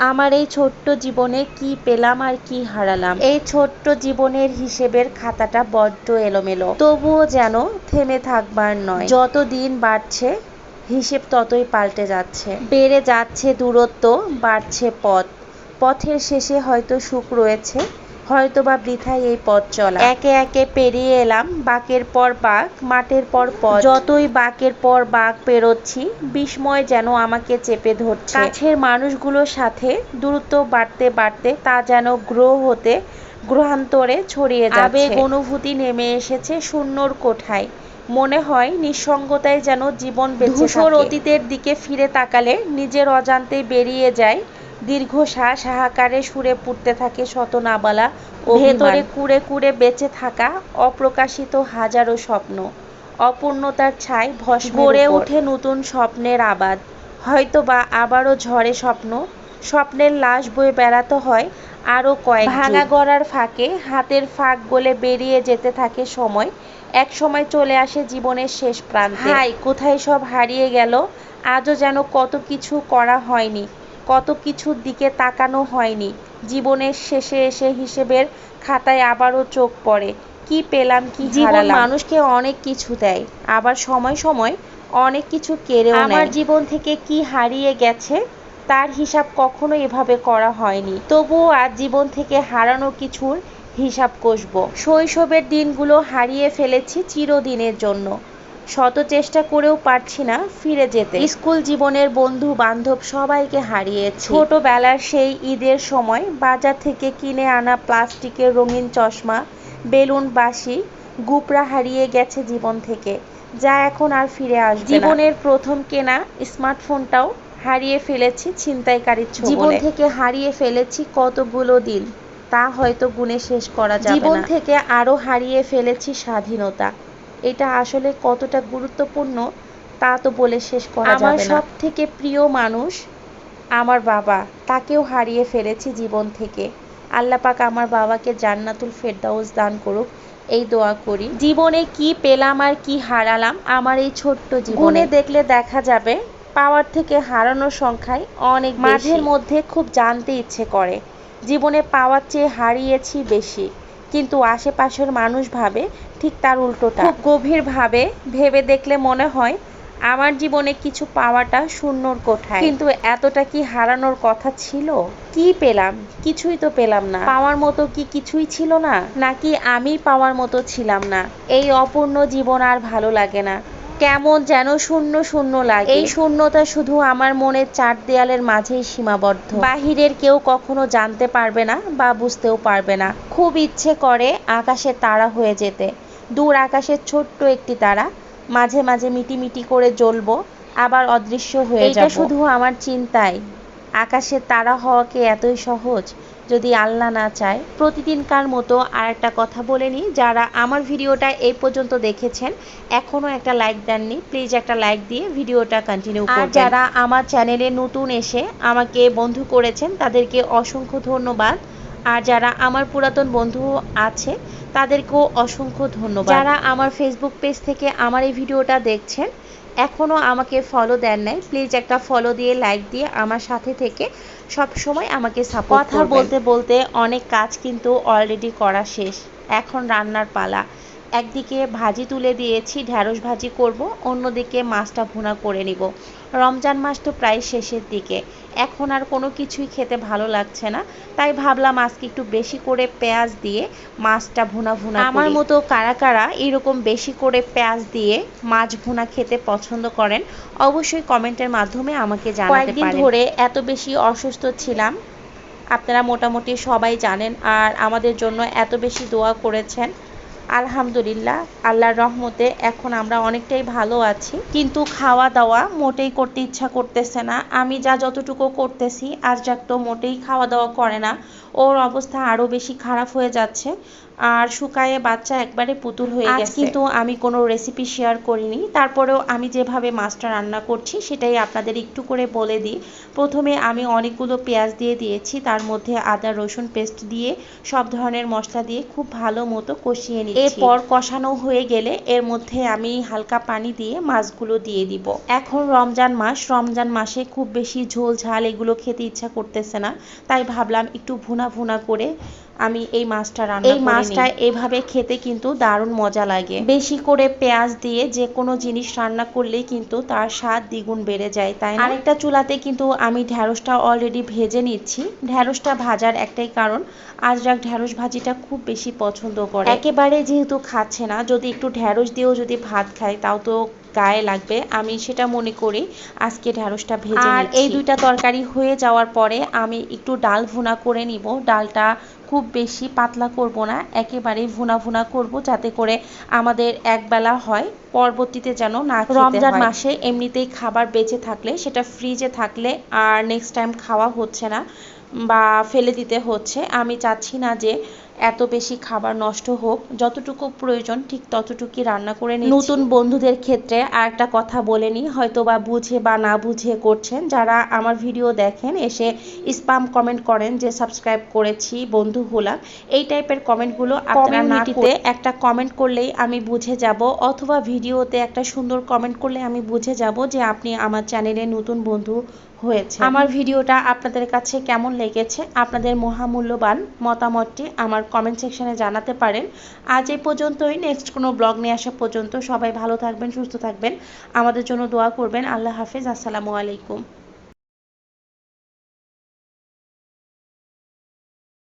আমার এই ছোট্ট জীবনে কি পেলাম আর কি হারালাম? এই ছোট্ট জীবনের হিসেবের খাতাটা বড্ড এলোমেলো। তবুও যেন থেমে থাকবার নয়। যত দিন বাড়ছে, হিসেব ততই পাল্টে যাচ্ছে। বেড়ে যাচ্ছে দূরত্ব, বাড়ছে পথ। পথের শেষে হয়তো সুখ রয়েছে হয়তোবা বৃথায় এই পথ চলা। একে একে পেরিয়ে এলাম বাকের পর বাক মাঠের পর পথ। যতই বাকের পর বাক পেরোচ্ছি বিস্ময় যেন আমাকে চেপে ধরছে। কাছের মানুষগুলোর সাথে দূরত্ব বাড়তে বাড়তে তা যেন গ্রহ হতে গ্রহান্তরে ছড়িয়ে যাচ্ছে। আবেগ অনুভূতি নেমে এসেছে শূন্যর কোঠায়। মনে হয় নিঃসঙ্গতায় যেন জীবন বেঁচে ধূসর অতীতের দিকে ফিরে তাকালে নিজের অজান্তে বেরিয়ে যায় দীর্ঘশ্বাস হাহাকারে সুরে পুড়তে থাকে শত নাবালা ও ভেতরে কুড়ে কুড়ে বেঁচে থাকা অপ্রকাশিত হাজারো স্বপ্ন। অপূর্ণতার ছাই গড়ে ওঠে নতুন স্বপ্নের আবাদ। হয়তোবা আবারও ঝড়ে স্বপ্ন। স্বপ্নের লাশ বয়ে বেড়াতে হয় আরও কয়েক ভাঙা গড়ার ফাঁকে হাতের ফাঁক গলে বেরিয়ে যেতে থাকে সময়। এক সময় চলে আসে জীবনের শেষ প্রান্তে। হাই কোথায় সব হারিয়ে গেল? আজও যেন কত কিছু করা হয়নি। কত কিছুর দিকে তাকানো হয়নি। জীবনের শেষে এসে হিসেবের খাতায় আবারও চোখ পড়ে। কি পেলাম কি জীবন মানুষকে অনেক কিছু দেয় আবার সময় সময় অনেক কিছু কেড়েও আমার জীবন থেকে কি হারিয়ে গেছে তার হিসাব কখনো এভাবে করা হয়নি। তবুও আজ জীবন থেকে হারানো কিছুর হিসাব কষব। শৈশবের দিনগুলো হারিয়ে ফেলেছি চিরদিনের জন্য। শত চেষ্টা করেও পারছি না ফিরে যেতে। স্কুল জীবনের বন্ধু বান্ধব সবাইকে হারিয়েছি। ছোটবেলার সেই ঈদের সময় বাজার থেকে কিনে আনা প্লাস্টিকের রঙিন চশমা বেলুন বাসি গুপরা হারিয়ে গেছে জীবন থেকে যা এখন আর ফিরে আসবে জীবনের প্রথম কেনা স্মার্টফোনটাও হারিয়ে ফেলেছি ছিনতাইকারীর জীবন থেকে হারিয়ে ফেলেছি কতগুলো দিন তা হয়তো গুণে শেষ করা যাবে না। জীবন থেকে আরও হারিয়ে ফেলেছি স্বাধীনতা। এটা আসলে কতটা গুরুত্বপূর্ণ তা তো বলে শেষ করা যাবে না। আমার সব থেকে প্রিয় মানুষ আমার বাবা। তাকেও হারিয়ে ফেলেছি জীবন থেকে। আল্লাহ পাক আমার বাবাকে জান্নাতুল ফেরদাউস দান করুক এই দোয়া করি। জীবনে কি পেলাম আর কি হারালাম আমার এই ছোট্ট জীবনে। দেখলে দেখা যাবে পাওয়ার থেকে হারানোর সংখ্যায় অনেক মাঝের মধ্যে খুব জানতে ইচ্ছে করে। জীবনে পাওয়ার চেয়ে হারিয়েছি বেশি। কিন্তু আশেপাশের মানুষ ভাবে ঠিক তার উল্টোটা। খুব গভীরভাবে ভেবে দেখলে মনে হয়, আমার জীবনে কিছু পাওয়াটা শূন্যর কোঠায়। কিন্তু এতটা কি হারানোর কথা ছিল? কি পেলাম? কিছুই তো পেলাম না। পাওয়ার মতো কি কিছুই ছিল না? নাকি আমি পাওয়ার মতো ছিলাম না? এই অপূর্ণ জীবন আর ভালো লাগে না। কেমন যেন শূন্য শূন্য লাগে। এই শূন্যতা শুধু আমার মনের চার দেয়ালের মাঝেই সীমাবদ্ধ। বাহিরের কেউ কখনো জানতে পারবে না বা বুঝতেও পারবে না। খুব ইচ্ছে করে আকাশে তারা হয়ে যেতে। দূর আকাশের ছোট্ট একটি তারা। মাঝে মাঝে মিটিমিটি করে জ্বলবো আবার অদৃশ্য হয়ে যাবে। শুধু আমার চিন্তায় আকাশের তারা হওয়া কি এতই সহজ যদি আল্লাহ না চায়। প্রতিদিনকার মতো আর একটা কথা বলে নিই যারা আমার ভিডিওটা এই পর্যন্ত দেখেছেন এখনও একটা লাইক দেননি প্লিজ একটা লাইক দিয়ে ভিডিওটা কন্টিনিউ করবেন। যারা আমার চ্যানেলে নতুন এসে আমাকে বন্ধু করেছেন তাদেরকে অসংখ্য ধন্যবাদ। আর যারা আমার পুরাতন বন্ধু আছে তাদেরকেও অসংখ্য ধন্যবাদ। যারা আমার ফেসবুক পেজ থেকে আমার এই ভিডিওটা দেখছেন এখনও আমাকে ফলো দেন নাই। প্লিজ একটা ফলো দিয়ে লাইক দিয়ে আমার সাথে থেকে সব সময় আমাকে সাপোর্ট কথা বলতে বলতে অনেক কাজ কিন্তু অলরেডি করা শেষ। এখন রান্নার পালা। একদিকে ভাজি তুলে দিয়েছি ঢ্যাঁড়স ভাজি করব অন্যদিকে মাছটা ভুনা করে নিব। রমজান মাস তো প্রায় শেষের দিকে। এখন আর কোনো কিছুই খেতে ভালো লাগছে না তাই ভাবলাম আজকে একটু বেশি করে পেঁয়াজ দিয়ে মাছটা ভুনা ভুনা আমার মতো কারা কারা এরকম বেশি করে পেঁয়াজ দিয়ে মাছ ভুনা খেতে পছন্দ করেন অবশ্যই কমেন্টের মাধ্যমে আমাকে জানাতে পারেন। ধরে এত বেশি অসুস্থ ছিলাম আপনারা মোটামুটি সবাই জানেন আর আমাদের জন্য এত বেশি দোয়া করেছেন। আলহামদুলিল্লাহ, আল্লাহর রহমতে এখন আমরা অনেকটাই ভালো আছি। কিন্তু খাওয়া দাওয়া মোটেই করতে ইচ্ছা করতেছে না। আমি যা যতটুকু করতেছি আর যাক তো মোটেই খাওয়া দাওয়া করে না। ওর অবস্থা আরও বেশি খারাপ হয়ে যাচ্ছে। আর শুকায়ে বাচ্চা একবারে পুতুল হয়ে গেছে। কিন্তু আমি কোনো রেসিপি শেয়ার করিনি। তারপরেও আমি যেভাবে মাছটা রান্না করছি সেটাই আপনাদের একটু করে বলে দিই। প্রথমে আমি অনেকগুলো পেঁয়াজ দিয়ে দিয়েছি। তার মধ্যে আদা রসুন পেস্ট দিয়ে সব ধরনের মশলা দিয়ে খুব ভালো মতো কষিয়ে নিচ্ছি। এরপর কষানো হয়ে গেলে এর মধ্যে আমি হালকা পানি দিয়ে মাছগুলো দিয়ে দিব। এখন রমজান মাস। রমজান মাসে খুব বেশি ঝোল ঝাল এগুলো খেতে ইচ্ছা করতেছে না। তাই ভাবলাম একটু ভুনা ভুনা করে আমি এই মাছটা রান্না এই মাছটা এভাবে খেতে কিন্তু দারুণ মজা লাগে। বেশি করে পেঁয়াজ দিয়ে যে কোনো জিনিস রান্না করলেই কিন্তু তার স্বাদ দ্বিগুণ বেড়ে যায় তাই না? আরেকটা চুলাতে কিন্তু আমি ঢ্যাঁড়সটা অলরেডি ভেজে নিচ্ছি। ঢ্যাঁড়সটা ভাজার একটাই কারণ আজরাক ঢ্যাঁড়স ভাজিটা খুব বেশি পছন্দ করে। একেবারে যেহেতু খাচ্ছে না যদি একটু ঢ্যাঁড়স দিয়েও যদি ভাত খায় তাও তো গায়ে লাগবে। আমি সেটা মনে করি আজকে ঢ্যাঁড়সটা ভেজে আর এই দুইটা তরকারি হয়ে যাওয়ার পরে আমি একটু ডাল ভুনা করে নিব। ডালটা খুব বেশি পাতলা করব না একেবারে ভুনা ভুনা করব যাতে করে আমাদের একবেলা হয় পরবর্তীতে যেন না রমজান মাসে এমনিতেই খাবার বেঁচে থাকলে সেটা ফ্রিজে থাকলে আর নেক্সট টাইম খাওয়া হচ্ছে না বা ফেলে দিতে হচ্ছে আমি চাচ্ছি না যে এত বেশি খাবার নষ্ট হোক যতটুকু প্রয়োজন ঠিক ততটুকুই রান্না করে নিচ্ছি। নতুন বন্ধুদের ক্ষেত্রে আর একটা কথা বলে নিই হয়তো বা বুঝে বা না বুঝে করছেন যারা আমার ভিডিও দেখেন এসে স্পাম কমেন্ট করেন যে সাবস্ক্রাইব করেছি বন্ধু হলাম। এই টাইপের কমেন্টগুলো আপনারা না করে একটা কমেন্ট করলেই আমি বুঝে যাব অথবা ভিডিওতে একটা সুন্দর কমেন্ট করলে আমি বুঝে যাব যে আপনি আমার চ্যানেলে নতুন বন্ধু হয়েছে আমার ভিডিওটা আপনাদের কাছে কেমন লেগেছে? আপনাদের মহামূল্যবান মতামতটি আমার কমেন্ট সেকশনে জানাতে পারেন। আজ এই পর্যন্তই। নেক্সট কোনো ব্লগ নিয়ে আসা পর্যন্ত সবাই ভালো থাকবেন সুস্থ থাকবেন। আমাদের জন্য দোয়া করবেন। আল্লাহ হাফেজ। আসসালামু আলাইকুম।